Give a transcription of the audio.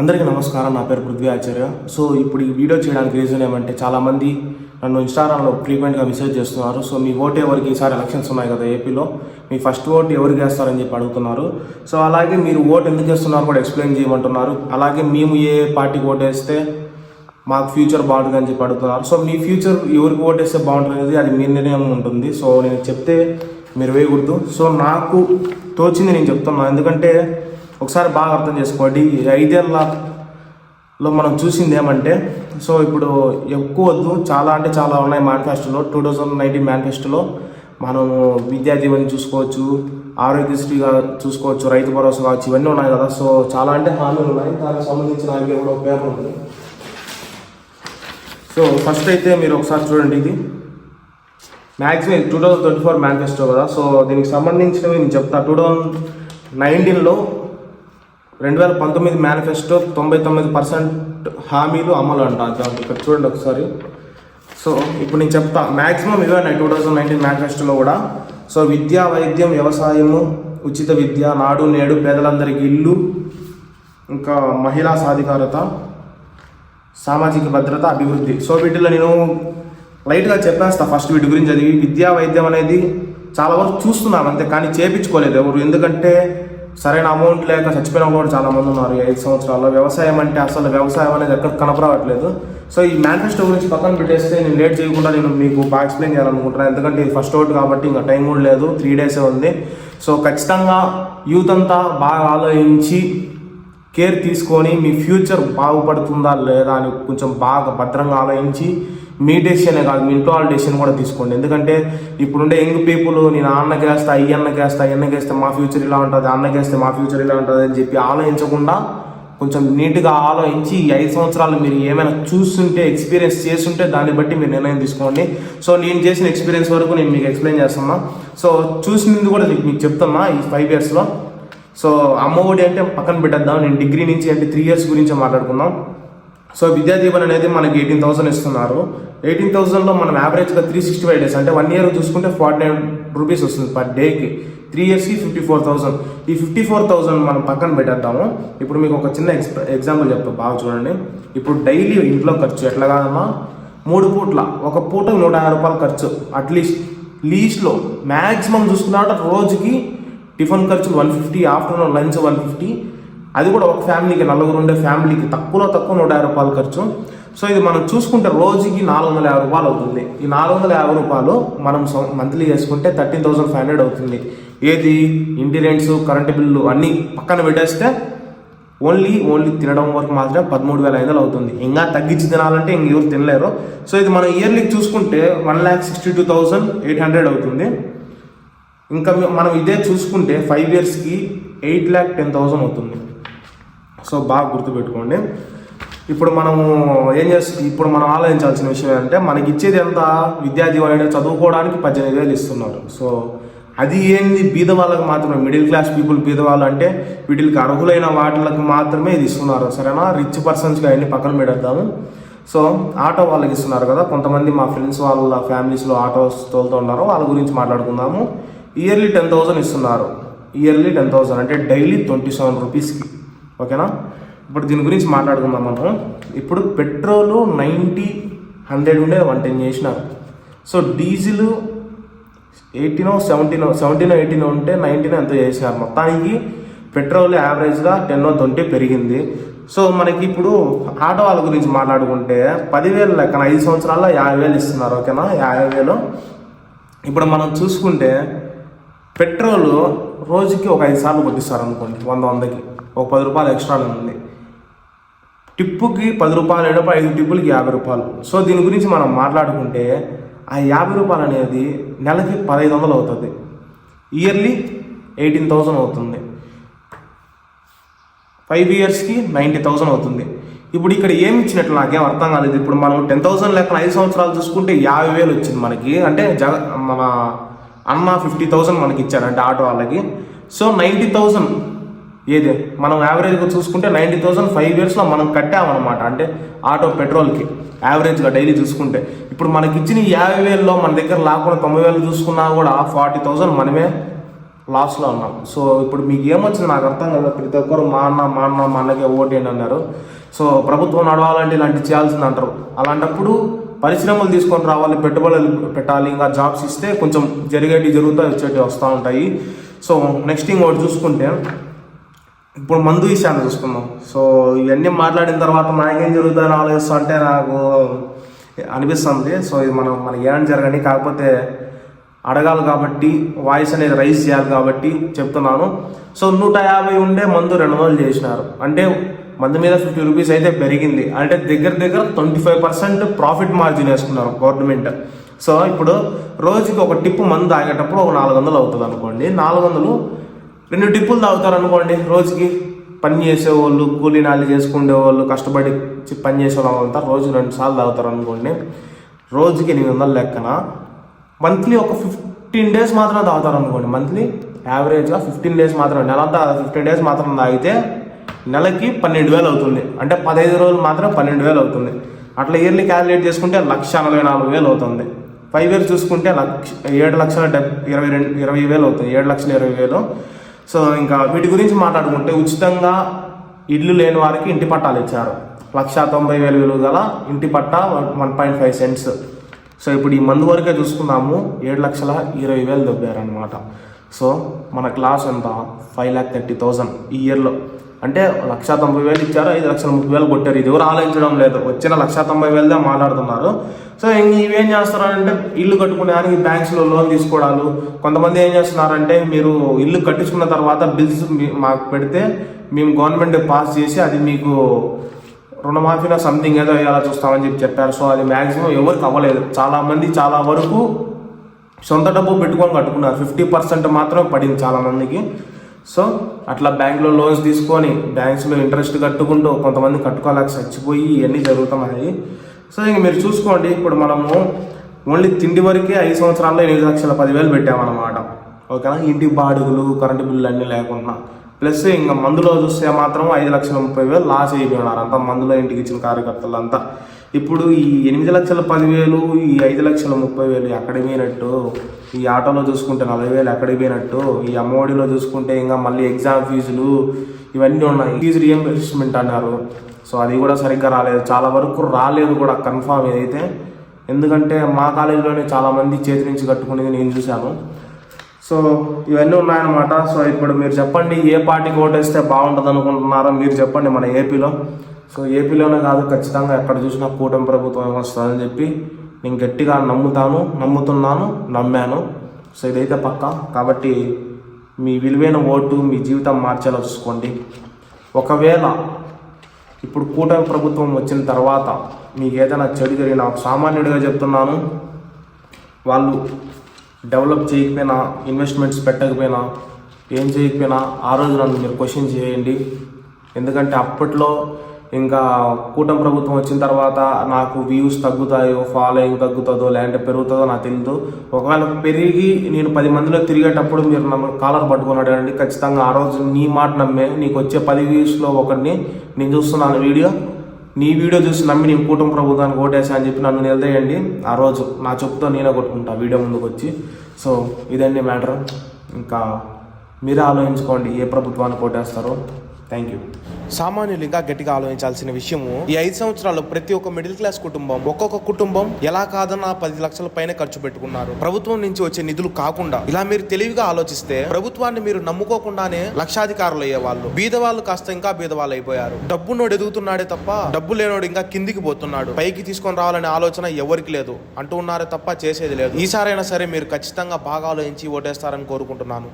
అందరికీ నమస్కారం. నా పేరు పృథ్వీ ఆచార్య. సో ఇప్పుడు ఈ వీడియో చేయడానికి రీజన్ ఏమంటే చాలామంది నన్ను ఇన్స్టాగ్రామ్లో ఫ్రీక్వెంట్గా మెసేజ్ చేస్తున్నారు. సో మీ ఓటు ఎవరికి ఈసారి ఎలక్షన్స్ ఉన్నాయి కదా ఏపీలో మీ ఫస్ట్ ఓటు ఎవరికి వేస్తారని చెప్పి అడుగుతున్నారు. సో అలాగే మీరు ఓటు ఎందుకు వేస్తున్నారు కూడా ఎక్స్ప్లెయిన్ చేయమంటున్నారు. అలాగే మేము ఏ పార్టీకి ఓటు వేస్తే మాకు ఫ్యూచర్ బాగుంటుంది అని చెప్పి అడుగుతున్నారు. సో మీ ఫ్యూచర్ ఎవరికి ఓటు వేస్తే బాగుంటుంది అనేది అది మీ నిర్ణయం ఉంటుంది. సో నేను చెప్తే మీరు వేయకూడదు. సో నాకు తోచింది నేను చెప్తున్నాను ఎందుకంటే ఒకసారి బాగా అర్థం చేసుకోండి. ఐదేళ్ళలో మనం చూసింది ఏమంటే సో ఇప్పుడు ఎక్కువ వద్దు చాలా అంటే చాలా ఉన్నాయి మేనిఫెస్టోలో టూ థౌజండ్ నైన్టీన్ మేనిఫెస్టోలో మనం విద్యా జీవన్ చూసుకోవచ్చు ఆరోగ్యశ్రీగా చూసుకోవచ్చు రైతు భరోసా కావచ్చు ఇవన్నీ ఉన్నాయి కదా. సో చాలా అంటే హామీలు ఉన్నాయి. దానికి సంబంధించిన ఆయనకి కూడా ఒక పేపర్ ఉంది. సో ఫస్ట్ అయితే మీరు ఒకసారి చూడండి ఇది. Maximum two thousand twenty four manifesto కదా. సో దీనికి సంబంధించినవి నేను చెప్తా. టూ థౌజండ్ నైన్టీన్లో రెండు వేల పంతొమ్మిది మేనిఫెస్టో తొంభై తొమ్మిది పర్సెంట్ హామీలు అమలు అంట. ఇక్కడ చూడండి ఒకసారి. సో ఇప్పుడు నేను చెప్తా. మ్యాక్సిమం ఇవే టూ థౌజండ్ నైన్టీన్ మేనిఫెస్టోలో కూడా. సో విద్యా వైద్యం వ్యవసాయము ఉచిత విద్య నాడు నేడు పేదలందరికీ ఇల్లు ఇంకా మహిళా సాధికారత సామాజిక భద్రత అభివృద్ధి. సో వీటిలో నేను లైట్గా చెప్పేస్తా. ఫస్ట్ వీటి గురించి అది విద్యా వైద్యం అనేది చాలా వరకు చూస్తున్నాను అంతే. కానీ చేపించుకోలేదు ఎవరు. ఎందుకంటే సరైన అమౌంట్ లేక చచ్చిపోయిన కూడా చాలా మంది ఉన్నారు ఐదు సంవత్సరాల్లో వ్యవసాయం అంటే అసలు వ్యవసాయం అనేది ఎక్కడ కనపరావట్లేదు సో ఈ మేనిఫెస్టో గురించి పక్కన పెట్టేస్తే నేను లేట్ చేయకుండా నేను మీకు బాగా ఎక్స్ప్లెయిన్ చేయాలనుకుంటున్నాను ఎందుకంటే ఇది ఫస్ట్ అవుట్ కాబట్టి ఇంకా టైం కూడా లేదు. త్రీ డేసే ఉంది. సో ఖచ్చితంగా యూత్ అంతా బాగా ఆలోచించి కేర్ తీసుకొని మీ ఫ్యూచర్ బాగుపడుతుందా లేదా అని కొంచెం బాగా భద్రంగా ఆలోచించి మీ డెసిషనే కాదు మీ ఇంట్లో వాళ్ళ డెసిషన్ కూడా తీసుకోండి. ఎందుకంటే ఇప్పుడుండే యంగ్ పీపుల్ నేను అన్నకి వేస్తా ఈ అన్నకి వేస్తా అన్నకి వేస్తే మా ఫ్యూచర్ ఇలా ఉంటుంది అన్నకి వేస్తే మా ఫ్యూచర్ ఇలా ఉంటుంది అని చెప్పి ఆలోచించకుండా కొంచెం నీట్గా ఆలోచించి ఈ ఐదు సంవత్సరాలు మీరు ఏమైనా చూస్తుంటే ఎక్స్పీరియన్స్ చేస్తుంటే దాన్ని బట్టి మీరు నిర్ణయం తీసుకోండి. సో నేను చేసిన ఎక్స్పీరియన్స్ వరకు నేను మీకు ఎక్స్ప్లెయిన్ చేస్తున్నా. సో చూసినది కూడా మీకు మీకు చెప్తున్నా ఈ ఫైవ్ ఇయర్స్లో సో అమ్మఒడి అంటే పక్కన పెట్టేద్దాం. నేను డిగ్రీ నుంచి అంటే త్రీ ఇయర్స్ గురించి మాట్లాడుకుందాం. సో విద్యా దీవెన అనేది మనకి ఎయిటీన్ థౌసండ్ ఇస్తున్నారు. ఎయిటీన్ థౌసండ్లో మనం యావరేజ్గా త్రీ సిక్స్టీ ఫైవ్ డేస్ అంటే వన్ ఇయర్ చూసుకుంటే ఫార్టీ నైన్ రూపీస్ వస్తుంది పర్ డేకి త్రీ ఇయర్స్కి ఫిఫ్టీ ఫోర్ థౌసండ్ ఈ ఫిఫ్టీ ఫోర్ థౌసండ్ మనం పక్కన పెట్టేద్దాము. ఇప్పుడు మీకు ఒక చిన్న ఎక్స్ ఎగ్జాంపుల్ చెప్తా బాగా చూడండి. ఇప్పుడు డైలీ ఇంట్లో ఖర్చు ఎట్లా కాదమ్మా? మూడు పూట్ల. ఒక పూట నూట యాభై రూపాయలు ఖర్చు. అట్లీస్ట్ లీస్ట్లో మ్యాక్సిమం చూసుకున్నాడు రోజుకి టిఫిన్ ఖర్చులు one fifty afternoon lunch one fifty. అది కూడా ఒక ఫ్యామిలీకి నలుగురు ఉండే ఫ్యామిలీకి తక్కువలో తక్కువ నూట యాభై రూపాయలు ఖర్చు. సో ఇది మనం చూసుకుంటే రోజుకి నాలుగు వందల యాభై రూపాయలు అవుతుంది. ఈ నాలుగు వందల యాభై రూపాయలు మనం మంత్లీ వేసుకుంటే థర్టీన్ థౌసండ్ ఫైవ్ హండ్రెడ్ అవుతుంది. ఏది? ఇంటి రెంట్స్ కరెంటు బిల్లు అన్నీ పక్కన పెట్టేస్తే ఓన్లీ ఓన్లీ తినడం వరకు మాత్రమే పదమూడు వేల ఐదు వందలు అవుతుంది. ఇంకా తగ్గించి తినాలంటే ఇంక ఎవరు తినలేరు. సో ఇది మనం ఇయర్లీ చూసుకుంటే one lakh sixty two thousand eight hundred అవుతుంది. ఇంకా మనం ఇదే చూసుకుంటే ఫైవ్ ఇయర్స్కి ఎయిట్ ల్యాక్ టెన్ థౌసండ్ అవుతుంది. సో బాగా గుర్తుపెట్టుకోండి. ఇప్పుడు మనము ఏం చేస్తాం ఇప్పుడు మనం ఆలోచించాల్సిన విషయం ఏంటంటే మనకి ఇచ్చేది ఎంత? విద్యా జీవన అనేది చదువుకోవడానికి పద్దెనిమిది వేలు ఇస్తున్నారు. సో అది ఏంది? బీద వాళ్ళకి మాత్రమే మిడిల్ క్లాస్ పీపుల్ బీద వాళ్ళు అంటే వీటికి అర్హులైన వాటికి మాత్రమే ఇది ఇస్తున్నారు. సరేనా? రిచ్ పర్సన్స్కి అవన్నీ పక్కన పెడతాము. సో ఆటో వాళ్ళకి ఇస్తున్నారు కదా. కొంతమంది మా ఫ్రెండ్స్ వాళ్ళ ఫ్యామిలీస్లో ఆటోస్ తోలుతూ ఉన్నారు వాళ్ళ గురించి మాట్లాడుకుందాము. ఇయర్లీ టెన్ థౌసండ్ ఇస్తున్నారు. ఇయర్లీ టెన్ థౌసండ్ అంటే డైలీ ట్వంటీ సెవెన్ రూపీస్కి ఓకేనా? ఇప్పుడు దీని గురించి మాట్లాడుకుందాం మనం ఇప్పుడు పెట్రోలు నైంటీ హండ్రెడ్ ఉండే వన్ టెన్ చేసినారు సో డీజిల్ ఎయిటీనో సెవెంటీనో సెవెంటీనో ఎయిటీనో ఉంటే నైన్టీనో ఎంతో చేసినారు. మొత్తానికి పెట్రోల్ యావరేజ్గా టెన్ ట్వంటీ పెరిగింది. సో మనకి ఇప్పుడు ఆటో వాళ్ళ గురించి మాట్లాడుకుంటే పదివేలు లెక్కన ఐదు సంవత్సరాల్లో యాభై వేలు ఇస్తున్నారు. ఓకేనా? యాభై వేలు. ఇప్పుడు మనం చూసుకుంటే పెట్రోల్ రోజుకి ఒక ఐదు సార్లు కొట్టిస్తారు అనుకోండి వంద వందకి. ఒక పది రూపాయలు ఎక్స్ట్రా ఉంది టిప్పుకి పది రూపాయలు ఏడపై ఐదు టిప్పులకి యాభై రూపాయలు. సో దీని గురించి మనం మాట్లాడుకుంటే ఆ యాభై రూపాయలు అనేది నెలకి పదహైదు వందలు అవుతుంది. ఇయర్లీ ఎయిటీన్ థౌజండ్ అవుతుంది. ఫైవ్ ఇయర్స్కి నైంటీ థౌజండ్ అవుతుంది. ఇప్పుడు ఇక్కడ ఏమి ఇచ్చినట్లు నాకేం అర్థం కాలేదు. ఇప్పుడు మనం టెన్ థౌసండ్ లెక్కన ఐదు సంవత్సరాలు చూసుకుంటే యాభై వేలు వచ్చింది మనకి. అంటే జగ మన అన్న ఫిఫ్టీ థౌసండ్ మనకి ఇచ్చారంటే ఆటో వాళ్ళకి. సో నైంటీ థౌసండ్ ఏది? మనం యావరేజ్గా చూసుకుంటే నైంటీ థౌసండ్ ఫైవ్ ఇయర్స్లో మనం కట్టామన్నమాట. అంటే ఆటో పెట్రోల్కి యావరేజ్గా డైలీ చూసుకుంటే. ఇప్పుడు మనకి ఇచ్చిన యాభై వేలలో మన దగ్గర లేకుండా తొంభై వేలు చూసుకున్నా కూడా ఫార్టీ థౌసండ్ మనమే లాస్లో ఉన్నాం. సో ఇప్పుడు మీకు ఏమొచ్చింది నాకు అర్థం కదా. ప్రతి ఒక్కరు మా అన్న మా అన్న మా అన్నకే ఓటేయండి అన్నారు. సో ప్రభుత్వం నడవాలంటే ఇలాంటివి చేయాల్సింది అంటారు. అలాంటప్పుడు పరిశ్రమలు తీసుకొని రావాలి పెట్టుబడులు పెట్టాలి ఇంకా జాబ్స్ ఇస్తే కొంచెం జరిగేటి జరుగుతాయి వచ్చేటివి వస్తూ ఉంటాయి. సో నెక్స్ట్ ఇంకోటి చూసుకుంటే ఇప్పుడు మందు విషయాన్ని చూసుకుందాం. సో ఇవన్నీ మాట్లాడిన తర్వాత నాకేం జరుగుతుందని ఆలోచిస్తూ అంటే నాకు అనిపిస్తుంది. సో ఇది మనం మనకి ఏం జరగని కాకపోతే అడగాలి కాబట్టి వాయిస్ అనేది రైజ్ చేయాలి కాబట్టి చెప్తున్నాను. సో నూట యాభై ఉండే మందు రెండు వందలు చేసినారు. అంటే మందు మీద ఫిఫ్టీ రూపీస్ అయితే పెరిగింది. అంటే దగ్గర దగ్గర twenty five percent profit margin వేసుకున్నారు గవర్నమెంట్ సో ఇప్పుడు రోజుకి ఒక టిప్పు మందు తాగేటప్పుడు ఒక నాలుగు వందలు అవుతుంది అనుకోండి. నాలుగు వందలు రెండు టిప్పులు తాగుతారు అనుకోండి రోజుకి. పని చేసేవాళ్ళు కూలీ నాలి చేసుకునే వాళ్ళు కష్టపడి పని చేసే వాళ్ళంతా రోజు రెండు సార్లు తాగుతారు అనుకోండి. రోజుకి ఎనిమిది వందల లెక్కన మంత్లీ ఒక ఫిఫ్టీన్ డేస్ మాత్రం తాగుతారు అనుకోండి. మంత్లీ యావరేజ్గా ఫిఫ్టీన్ డేస్ మాత్రం నెలంతా ఫిఫ్టీన్ డేస్ మాత్రం తాగితే నెలకి పన్నెండు వేలు అవుతుంది. అంటే పదహైదు రోజులు మాత్రం పన్నెండు వేలు అవుతుంది. అట్లా ఇయర్లీ క్యాలిక్యులేట్ చేసుకుంటే లక్ష నలభై నాలుగు వేలు అవుతుంది. ఫైవ్ ఇయర్స్ చూసుకుంటే లక్ష ఏడు లక్షల డెబ్ ఇరవై రెండు ఇరవై వేలు అవుతుంది. ఏడు లక్షల ఇరవై వేలు. సో ఇంకా వీటి గురించి మాట్లాడుకుంటే ఉచితంగా ఇల్లు లేని వారికి ఇంటి పట్టాలు ఇచ్చారు. లక్ష తొంభై వేలు విలువ గల ఇంటి పట్టా one point five cents. So ఇప్పుడు ఈ మందు వరకే చూసుకున్నాము ఏడు లక్షల ఇరవై వేలు దొబ్బారనమాట సో మన క్లాస్ ఎంత? ఫైవ్ ల్యాక్ థర్టీ థౌసండ్ ఈ ఇయర్లో అంటే లక్ష తొంభై వేలు ఇచ్చారు ఐదు లక్షల ముప్పై వేలు కొట్టారు. ఇది ఎవరు ఆలోచించడం లేదు. వచ్చిన లక్ష తొంభై వేలదే మాట్లాడుతున్నారు. సో ఇంక ఇవేం చేస్తారంటే ఇల్లు కట్టుకునేదానికి బ్యాంక్స్లో లోన్ తీసుకోవడాలు కొంతమంది ఏం చేస్తున్నారంటే మీరు ఇల్లు కట్టించుకున్న తర్వాత బిల్స్ మాకు పెడితే మేము గవర్నమెంట్ పాస్ చేసి అది మీకు రుణమాఫీలో సంథింగ్ ఏదో అయ్యేలా చూస్తామని చెప్పి చెప్పారు. సో అది మ్యాక్సిమం ఎవరికి అవ్వలేదు. చాలామంది చాలా వరకు సొంత డబ్బు పెట్టుకొని కట్టుకున్నారు. ఫిఫ్టీ పర్సెంట్ మాత్రం పడింది చాలా మందికి సో అట్లా బ్యాంక్లో లోన్స్ తీసుకొని బ్యాంక్స్లో ఇంట్రెస్ట్ కట్టుకుంటూ కొంతమంది కట్టుకోలేక చచ్చిపోయి ఇవన్నీ జరుగుతున్నాయి. సో ఇంక మీరు చూసుకోండి ఇప్పుడు మనము ఓన్లీ తిండి వరకే ఐదు సంవత్సరాల్లో ఎనిమిది లక్షల పదివేలు పెట్టామన్నమాట. ఓకేనా? ఇంటి బాడుగులు కరెంటు బిల్లులు అన్నీ లేకుండా. ప్లస్ ఇంకా మందులో చూస్తే మాత్రం ఐదు లక్షల ముప్పై వేలు లాస్ అయిపోయినారు అంతా మందులో ఇంటికి ఇచ్చిన కార్యకర్తలంతా. ఇప్పుడు ఈ ఎనిమిది లక్షల పదివేలు ఈ ఐదు లక్షల ముప్పై వేలు ఎక్కడికి పోయినట్టు ఈ ఆటోలో చూసుకుంటే నలభై వేలు ఎక్కడికి పోయినట్టు ఈ అమ్మఒడిలో చూసుకుంటే ఇంకా మళ్ళీ ఎగ్జామ్ ఫీజులు ఇవన్నీ ఉన్నాయి. ఫీజు రియంబర్స్మెంట్ అన్నారు. సో అది కూడా సరిగ్గా రాలేదు. చాలా వరకు రాలేదు కూడా కన్ఫామ్ ఏదైతే. ఎందుకంటే మా కాలేజీలోనే చాలామంది చేతి నుంచి కట్టుకునేది నేను చూశాను. సో ఇవన్నీ ఉన్నాయన్నమాట. సో ఇప్పుడు మీరు చెప్పండి ఏ పార్టీకి ఓటేస్తే బాగుంటుంది అనుకుంటున్నారో మీరు చెప్పండి మన ఏపీలో సో ఏపీలోనే కాదు ఖచ్చితంగా ఎక్కడ చూసినా కూటమి ప్రభుత్వం వస్తుందని చెప్పి నేను గట్టిగా నమ్ముతాను నమ్ముతున్నాను నమ్మాను. సో ఇదైతే పక్క. కాబట్టి మీ విలువైన ఓటు మీ జీవితం మార్చేలా చూసుకోండి. ఒకవేళ ఇప్పుడు కూటమి ప్రభుత్వం వచ్చిన తర్వాత మీకు ఏదైనా చెడు జరిగిన ఒక సామాన్యుడిగా చెప్తున్నాను వాళ్ళు డెవలప్ చేయకపోయినా ఇన్వెస్ట్మెంట్స్ పెట్టకపోయినా ఏం చేయకపోయినా ఆ రోజు నన్ను మీరు క్వశ్చన్ చేయండి. ఎందుకంటే అప్పట్లో ఇంకా కూటమి ప్రభుత్వం వచ్చిన తర్వాత నాకు వ్యూస్ తగ్గుతాయో ఫాలోయింగ్ తగ్గుతుందో లేదంటే పెరుగుతుందో నాకు తెలియదు ఒకవేళ పెరిగి నేను పది మందిలో తిరిగేటప్పుడు మీరు నన్ను కాలర్ పట్టుకుని అడగండి. ఖచ్చితంగా ఆ రోజు నీ మాట నమ్మే నీకు వచ్చే పది వ్యూస్లో ఒకరిని నేను చూస్తున్నాను వీడియో. నీ వీడియో చూసి నమ్మి నేను కూటమి ప్రభుత్వానికి ఓటేసా అని చెప్పి నన్ను నిలదేయండి. ఆ రోజు నా చెప్పుతో నేనే కొట్టుకుంటా వీడియో ముందుకు వచ్చి. సో ఇదండి మ్యాటర్. ఇంకా మీరే ఆలోచించుకోండి ఏ ప్రభుత్వానికి ఓటేస్తారో. థ్యాంక్ యూ సామాన్యులు ఇంకా గట్టిగా ఆలోచించాల్సిన విషయము ఈ ఐదు సంవత్సరాలు ప్రతి ఒక్క మిడిల్ క్లాస్ కుటుంబం ఒక్కొక్క కుటుంబం ఎలా కాదన్నా పది లక్షల పైన ఖర్చు పెట్టుకున్నారు. ప్రభుత్వం నుంచి వచ్చే నిధులు కాకుండా ఇలా మీరు తెలివిగా ఆలోచిస్తే ప్రభుత్వాన్ని మీరు నమ్ముకోకుండానే లక్షాధికారులు అయ్యేవాళ్ళు. బీదవాళ్ళు కాస్త ఇంకా బీదవాళ్ళు అయిపోయారు. డబ్బునోడు ఎదుగుతున్నాడే తప్ప డబ్బు లేనోడు ఇంకా కిందికి పోతున్నాడు. పైకి తీసుకొని రావాలనే ఆలోచన ఎవరికి లేదు. అంటూ ఉన్నారే తప్ప చేసేది లేదు. ఈసారైనా సరే మీరు ఖచ్చితంగా బాగా ఆలోచించి ఓటేస్తారని కోరుకుంటున్నాను.